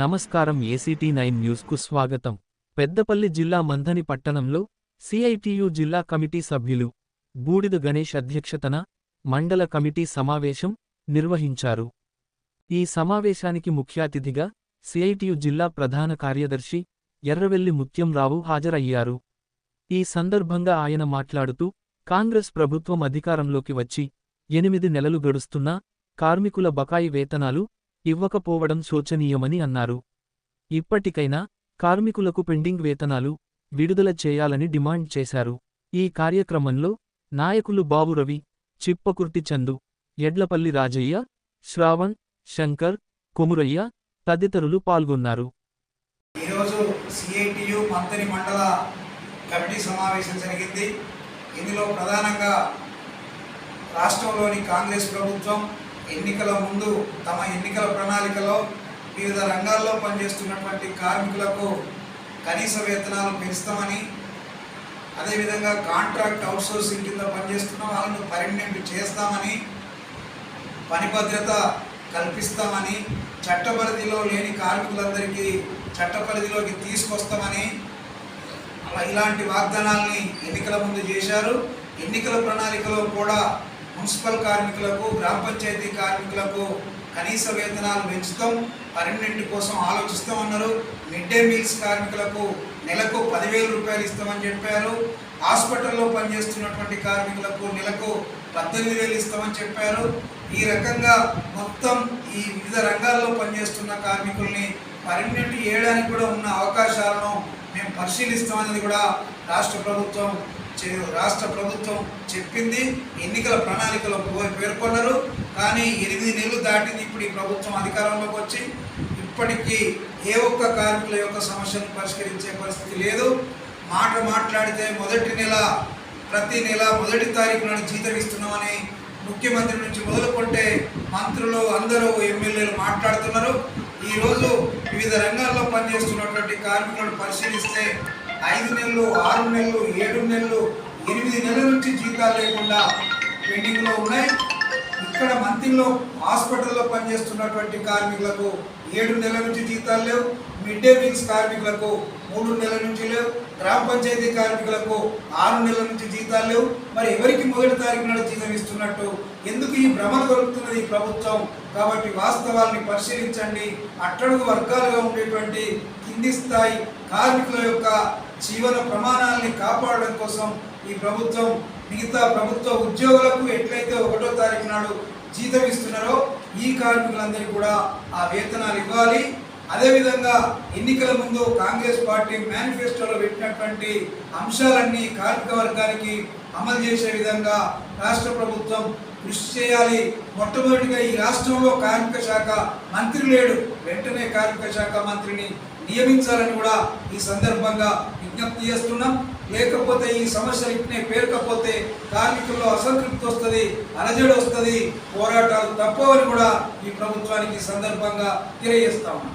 నమస్కారం ACT nine న్యూస్కు స్వాగతం. పెద్దపల్లి జిల్లా మంథని పట్టణంలో సిఐటియు జిల్లా కమిటీ సభ్యులు బూడిద గణేష్ అధ్యక్షతన మండల కమిటీ సమావేశం నిర్వహించారు. ఈ సమావేశానికి ముఖ్య అతిథిగా సిఐటియు జిల్లా ప్రధాన కార్యదర్శి ఎర్రవెల్లి ముత్యంరావు హాజరయ్యారు. ఈ సందర్భంగా ఆయన మాట్లాడుతూ కాంగ్రెస్ ప్రభుత్వం అధికారంలోకి వచ్చి ఎనిమిది నెలలు గడుస్తున్నా కార్మికుల బకాయి వేతనాలు ఇవ్వకపోవడం శోచనీయమని అన్నారు. ఇప్పటికైనా కార్మికులకు పెండింగ్ వేతనాలు విడుదల చేయాలని డిమాండ్ చేశారు. ఈ కార్యక్రమంలో నాయకులు బాబు రవి చిప్పకుర్తి చందు ఎడ్లపల్లి రాజయ్య శ్రావణ్ శంకర్ కొమురయ్య తదితరులు పాల్గొన్నారు. ఈరోజు సిఐటియు మంత్రి మండల కమిటీ సమావేశం జరిగింది. ఇందులో ప్రధానంగా రాష్ట్రంలోని కాంగ్రెస్ ప్రభుత్వం ఎన్నికల ముందు తమ ఎన్నికల ప్రణాళికలో వివిధ రంగాల్లో పనిచేస్తున్నటువంటి కార్మికులకు కనీస వేతనాలు పెంచుతామని అదేవిధంగా కాంట్రాక్ట్ అవుట్సోర్సింగ్ కింద పనిచేస్తున్న వాళ్ళను పర్మనెంట్ చేస్తామని పని భద్రత కల్పిస్తామని చట్ట పరిధిలో లేని కార్మికులందరికీ చట్ట పరిధిలోకి తీసుకొస్తామని అలా ఇలాంటి వాగ్దానాల్ని ఎన్నికల ముందు చేశారు. ఎన్నికల ప్రణాళికలో కూడా మున్సిపల్ కార్మికులకు గ్రామ పంచాయతీ కార్మికులకు కనీస వేతనాలు పెంచుతాం పర్మనెంట్ కోసం ఆలోచిస్తామన్నారు. మిడ్ డే మీల్స్ కార్మికులకు నెలకు పదివేల రూపాయలు ఇస్తామని చెప్పారు. హాస్పిటల్లో పనిచేస్తున్నటువంటి కార్మికులకు నెలకు పద్దెనిమిది వేలు ఇస్తామని చెప్పారు. ఈ రకంగా మొత్తం ఈ వివిధ రంగాల్లో పనిచేస్తున్న కార్మికుల్ని పర్మనెంట్ చేయడానికి కూడా ఉన్న అవకాశాలను మేము పరిశీలిస్తామని కూడా రాష్ట్ర ప్రభుత్వం చే- రాష్ట్ర ప్రభుత్వం చెప్పింది. ఎన్నికల ప్రణాళికలో పేర్కొన్నారు. కానీ ఎనిమిది నెలలు దాటింది ఇప్పుడు ఈ ప్రభుత్వం అధికారంలోకి వచ్చి. ఇప్పటికీ ఏ ఒక్క కార్మికుల యొక్క సమస్యను పరిష్కరించే పరిస్థితి లేదు. మాట మాట్లాడితే మొదటి నెల ప్రతి నెల మొదటి తారీఖు నాడు జీతం ఇస్తున్నామని ముఖ్యమంత్రి నుంచి మొదలుకొంటే మంత్రులు అందరూ ఎమ్మెల్యేలు మాట్లాడుతున్నారు. ఈరోజు వివిధ రంగాల్లో పనిచేస్తున్నటువంటి కార్మికులను పరిశీలిస్తే ఐదు నెలలు ఆరు నెలలు ఏడు నెలలు ఎనిమిది నెలల నుంచి జీతాలు లేకుండా పెండింగ్లో ఉన్నాయి. ఇక్కడ మంత్రిలో హాస్పిటల్లో పనిచేస్తున్నటువంటి కార్మికులకు ఏడు నెలల నుంచి జీతాలు లేవు. మిడ్ డే మీల్స్ కార్మికులకు మూడు నెలల నుంచి లేవు. గ్రామ పంచాయతీ కార్మికులకు ఆరు నెలల నుంచి జీతాలు లేవు. మరి ఎవరికి మొదటి తారీఖు నాడు జీతం ఇస్తున్నట్టు? ఎందుకు ఈ భ్రమ దొరుకుతున్నది ఈ ప్రభుత్వం? కాబట్టి వాస్తవాల్ని పరిశీలించండి. అట్టడుగు వర్గాలుగా ఉండేటువంటి కింది స్థాయి కార్మికుల యొక్క జీవన ప్రమాణాలని కాపాడడం కోసం ఈ ప్రభుత్వం మిగతా ప్రభుత్వ ఉద్యోగులకు ఎట్లయితే ఒకటో తారీఖు నాడు జీతం ఇస్తున్నారో ఈ కార్మికులందరికీ కూడా ఆ వేతనాలు ఇవ్వాలి. అదేవిధంగా ఎన్నికల ముందు కాంగ్రెస్ పార్టీ మేనిఫెస్టోలో పెట్టినటువంటి అంశాలన్నీ కార్మిక వర్గానికి అమలు చేసే విధంగా రాష్ట్ర ప్రభుత్వం కృషి చేయాలి. మొట్టమొదటిగా ఈ రాష్ట్రంలో కార్మిక శాఖ మంత్రి లేడు. వెంటనే కార్మిక శాఖ మంత్రిని నియమించాలని కూడా ఈ సందర్భంగా విజ్ఞప్తి చేస్తున్నాం. లేకపోతే ఈ సమస్యలు ఇట్నే పేరుకపోతే కార్మికుల్లో అసంతృప్తి వస్తుంది అలజడి వస్తుంది పోరాటాలు తప్పవని కూడా ఈ ప్రభుత్వానికి సందర్భంగా తెలియజేస్తా ఉన్నాం.